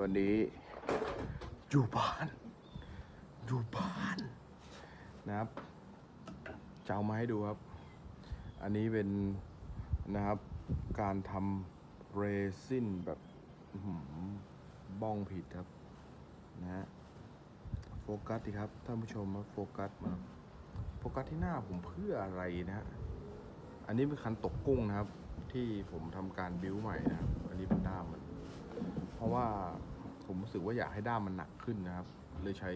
วันนี้อยู่บ้าน อยู่บ้าน นะครับจะเอามาให้ดูครับ อันนี้เป็นนะครับการทำเรซินแบบบ้องผิดครับ นะฮะโฟกัสดีครับท่านผู้ชมมาโฟกัสมาโฟกัสที่หน้าผมเพื่ออะไรนะฮะอันนี้เป็นคันตกกุ้งนะครับ ที่ผมทำการบิ้วใหม่นะครับ อันนี้เป็นด้ามัน เพราะว่าผมรู้สึกว่าอยากให้ด้ามมันหนักขึ้นนะครับ เลยใช้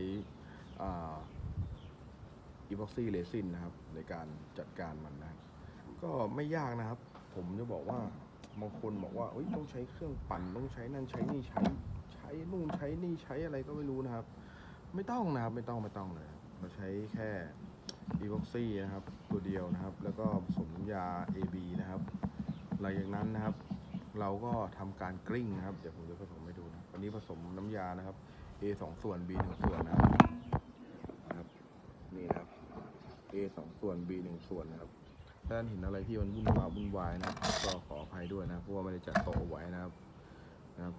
อีบ็อกซี่เรซินนะครับ ในการจัดการมันนะครับก็ไม่ยากนะครับ ผมจะบอกว่าบางคนบอกว่าเอ้ยต้องใช้เครื่องปั่นต้องใช้นั่นใช้นี่ใช้ใช้นู่นใช้นี่ใช้อะไรก็ไม่รู้นะครับ ไม่ต้องนะครับไม่ต้องไม่ต้องเลยเราใช้แค่อีบ็อกซี่นะครับ ตัวเดียวนะครับ แล้วก็ผสมน้ำยา AB นะครับหลังจากนั้นนะครับ เราก็ทำการกลิ้งนะครับ เดี๋ยวผมจะผสมให้ดูนะอันนี้ผสมน้ำยานะครับ A สองส่วน B หนึ่งส่วนนะครับ นี่นะครับ A สองส่วน B หนึ่งส่วนนะครับถ้าท่านเห็นอะไรที่มันวุ่นวายวุ่นวายนะก็ขออภัยด้วยนะเพราะว่าไม่ได้จัดโต๊ะไว้นะครับนะครับ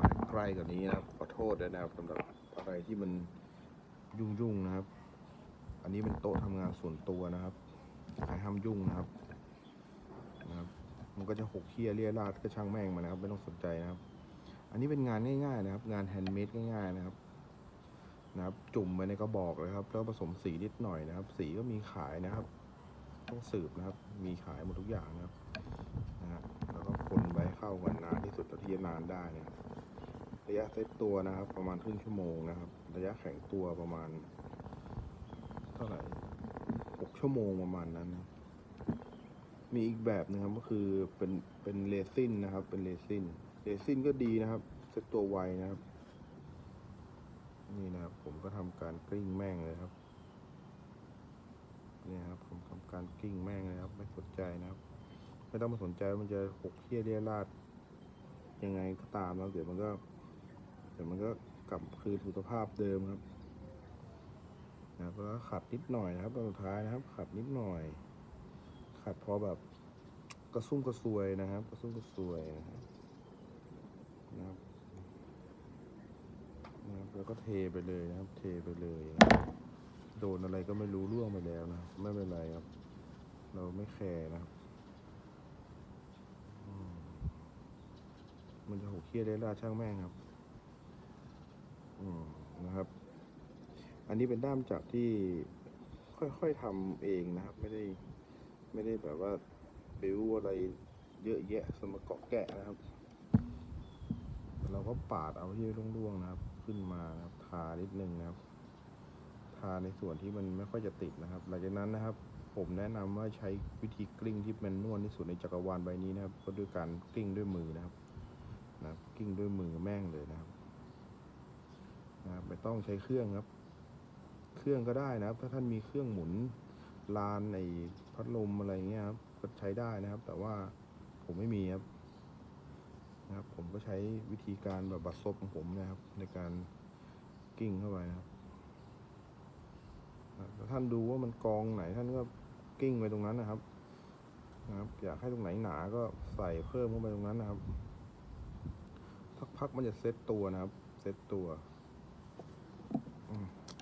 มาใกล้กว่านี้นะครับขอโทษด้วยนะครับสำหรับอะไรที่มันยุ่งๆนะครับ อันนี้เป็นโต๊ะทำงานส่วนตัวนะครับใครห้ามยุ่งนะครับ ก็จะหกเคี้ยเลี่ยราดก็ช่างแม่งมานะครับ ไม่ต้องสนใจนะครับ อันนี้เป็นงานง่ายๆนะครับ งานแฮนด์เมดง่ายๆนะครับนะครับ จุ่มไปในกระบอกเลยครับ แล้วผสมสีนิดหน่อยนะครับ สีก็มีขายนะครับ ต้องสืบนะครับ มีขายหมดทุกอย่างนะครับนะฮะแล้วก็คนไปเข้ากันนานที่สุดเท่าที่จะนานได้นะครับระยะเซตตัวนะครับ ประมาณครึ่งชั่วโมงนะครับ ระยะแข็งตัวประมาณ เท่าไหร่หกชั่วโมงประมาณนั้นนะ มีอีกแบบหนึงครับก็คือเป็นเป็นเรซินนะครับ เป็นเรซินเรซินก็ดีนะครับเซตตัวไวนะครับ นี่นะครับ ผมก็ทำการกลิ้งแม่งเลยครับนี่ครับ ผมทำการกิ้งแม่งเลยครับ ไม่สนใจนะครับ ไม่ต้องมาสนใจว่ามันจะหกเที่ยเรียราดยังไงก็ตามแล้วเดี๋ยวมันก็เดี๋ยวมันก็กลับคืนสู่สภาพเดิมครับนะครับแล้วขัดนิดหน่อยนะครับตอนสุดท้ายนะครับ ขัดนิดหน่อย ขัดพอแบบกระซุ่มกระซวยนะครับ กระซุ่มกระซวยนะครับนะครับนะครับแล้วก็เทไปเลยนะครับ เทไปเลยนะโดนอะไรก็ไม่รู้ล่วงไปแล้วนะไม่เป็นไรครับ เราไม่แคร์นะครับมันจะหกเคี้ยได้ล่าช่างแม่งครับ อืมนะครับ อันนี้เป็นด้ามจับที่ค่อยๆทำเองนะครับ ไม่ได้ ไม่ได้แบบว่าบิวอะไรเยอะแยะสมเกาะแกะนะครับเราก็ปาดเอาที่ร่วงๆนะครับ ขึ้นมานะครับทานิดนึงนะครับ ทาในส่วนที่มันไม่ค่อยจะติดนะครับ หลังจากนั้นนะครับ ผมแนะนำว่าใช้วิธีกลิ้งที่เป็นนวลที่สุดในจักรวาลใบนี้นะครับ ก็ด้วยการกลิ้งด้วยมือนะครับนะครับกลิ้งด้วยมือแม่งเลยนะครับนะครับไม่ต้องใช้เครื่องครับ เครื่องก็ได้นะครับ ถ้าท่านมีเครื่องหมุนลานใน พัดลมอะไรเงี้ยครับก็ใช้ได้นะครับ แต่ว่าผมไม่มีครับนะครับ ผมก็ใช้วิธีการแบบบัดซบของผมนะครับ ในการกิ้งเข้าไปนะครับแล้วท่านดูว่ามันกองไหนท่านก็กิ้งไปตรงนั้นนะครับนะครับ อยากให้ตรงไหนหนาก็ใส่เพิ่มเข้าไปตรงนั้นนะครับสักพักมันจะเซ็ตตัวนะครับ เซ็ตตัว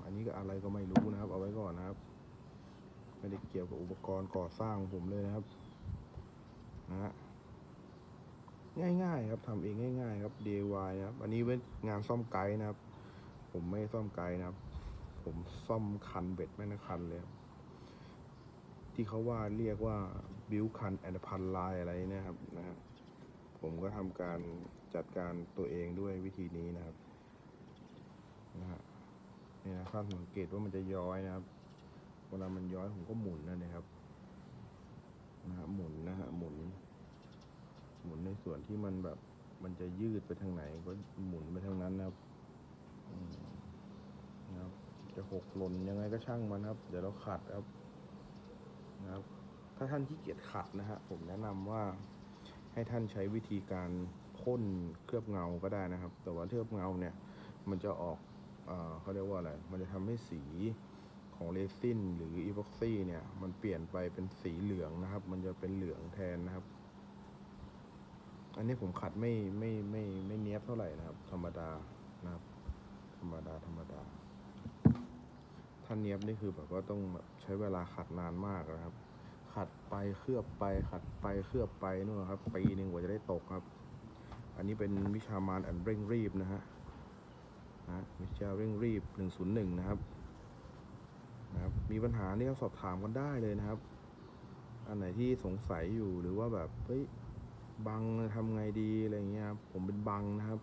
อันนี้ก็อะไรก็ไม่รู้นะครับ เอาไว้ก่อนนะครับ ไม่ได้เกี่ยวกับอุปกรณ์ก่อสร้างของผมเลยนะครับนะฮะง่ายๆครับทำเองง่ายๆ ครับ DIY นะครับ อันนี้เป็นงานซ่อมไกด์นะครับ ผมไม่ซ่อมไกด์นะครับ ผมซ่อมคันเบ็ดแม่นคันเลยที่เขาว่าเรียกว่าบิวคันแอนพันลายอะไรนี่ยครับนะฮะผมก็ทำการจัดการตัวเองด้วยวิธีนี้นะครับนะฮะนี่นะท่านสังเกตว่ามันจะย้อยนะครับ วลามันย้อยผมก็หมุนนะนะครับนะฮะหมุนนะฮะหมุน หมุนในส่วนที่มันแบบมันจะยืดไปทางไหนก็หมุนไปทางนั้นนะครับนะครับ จะหกหล่นยังไงก็ช่างมันครับ เดี๋ยวเราขัดครับนะครับ ถ้าท่านขี้เกียจขัดนะฮะผมแนะนำว่าให้ท่านใช้วิธีการพ่นเคลือบเงาก็ได้นะครับ แต่ว่าเคลือบเงาเนี่ย มันจะออกเอเขาเรียกว่าอะไร มันจะทำให้สี ของเรซินหรืออีพ็อกซี่เนี่ย มันเปลี่ยนไปเป็นสีเหลืองนะครับ มันจะเป็นเหลืองแทนนะครับ อันนี้ผมขัดไม่ไม่ไม่ไม่เนี้ยบเท่าไหร่นะครับ ธรรมดานะครับ ธรรมดาธรรมดา ถ้าเนี้ยบนี่คือแบบว่าต้องแบบใช้เวลาขัดนานมากนะครับ ขัดไปเคลือบไป ขัดไปเคลือบไปนู่นครับปีหนึ่งกว่าจะได้ตกครับ อันนี้เป็นวิชามานอันเร่งรีบนะฮะนะวิชาเร่งรีบหนึ่งศูนย์หนึ่งนะครับ มีปัญหานี่ก็สอบถามกันได้เลยนะครับ อันไหนที่สงสัยอยู่หรือว่าแบบเฮ้ยบังทำไงดีอะไรเงี้ยครับผมเป็นบังนะครับ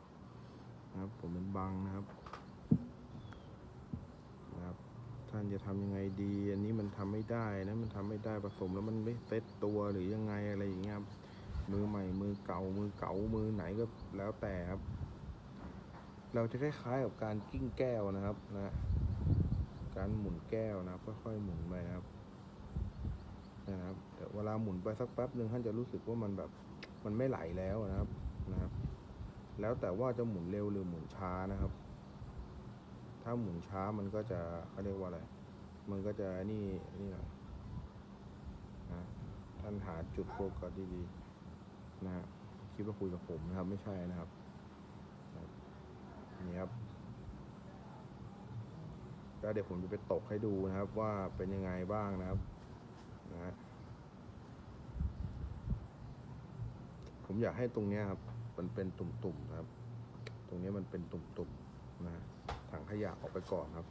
นะครับ ผมเป็นบังนะครับนะครับ ท่านจะทำยังไงดี อันนี้มันทำไม่ได้นะมันทำไม่ได้ผสมแล้วมันไม่เซ็ตตัวหรือยังไงอะไรอย่างเงี้ยครับมือใหม่มือเก่ามือเก่ามือไหนก็แล้วแต่ครับ เราจะคล้ายๆกับการกิ้งแก้วนะครับนะ การหมุนแก้วนะครับค่อยๆหมุนไปนะครับนะครับแต่เวลาหมุนไปสักแป๊บหนึ่งท่านจะรู้สึกว่ามันแบบมันไม่ไหลแล้วนะครับนะครับ แล้วแต่ว่าจะหมุนเร็วหรือหมุนช้านะครับ ถ้าหมุนช้ามันก็จะเขาเรียกว่าอะไร มันก็จะนี่นี่หน่อยนะท่านหาจุดโฟกัสดีๆนะฮะคิดว่าคุยกับผมนะครับ ไม่ใช่นะครับนี่ครับ แล้วเดี๋ยวผมจะไปตกให้ดูนะครับ ว่าเป็นยังไงบ้างนะครับนะฮะผมอยากให้ตรงนี้ครับ มันเป็นตุ่มๆนะครับ ตรงนี้มันเป็นตุ่มๆนะถังขยะออกไปก่อนครับ